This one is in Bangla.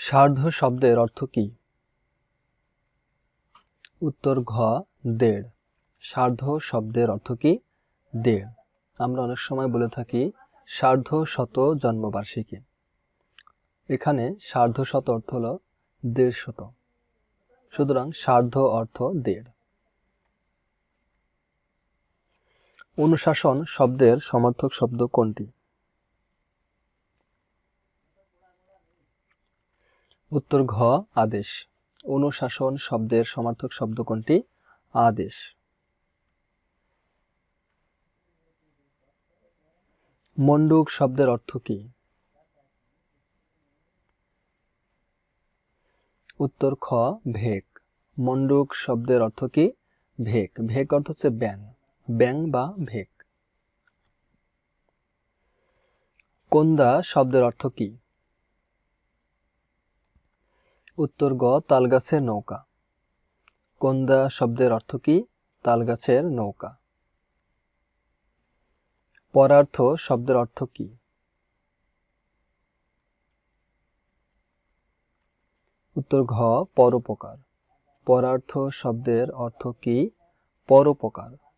সার্ধ শব্দের অর্থ কি? উত্তর ঘ, দেড়। সার্ধ শব্দের অর্থ কি? দেড়। আমরা অনেক সময় বলে থাকি সার্ধ শত জন্মবার্ষিকী। এখানে সার্ধ শত অর্থ হল দেড় শত। সুতরাং সার্ধ অর্থ দেড়। অনুশাসন শব্দের সমর্থক শব্দ কোনটি? উত্তর ঘ, আদেশ। অনুশাসন শব্দের সমার্থক শব্দ কোনটি? আদেশ। মন্ডুক শব্দের অর্থ কি? উত্তর খ, ভেক। মন্ডুক শব্দের অর্থ কি? ভেক। ভেক অর্থ হচ্ছে ব্যাং ব্যাং বা ভেক। কোন্দা শব্দের অর্থ কি? উত্তর গ, তালগাছের নৌকা। কোন্দা শব্দের অর্থ কি? তালগাছের নৌকা। পরার্থ শব্দের অর্থ কি? উত্তর ঘ, পরোপকার। পরার্থ শব্দের অর্থ কি? পরোপকার।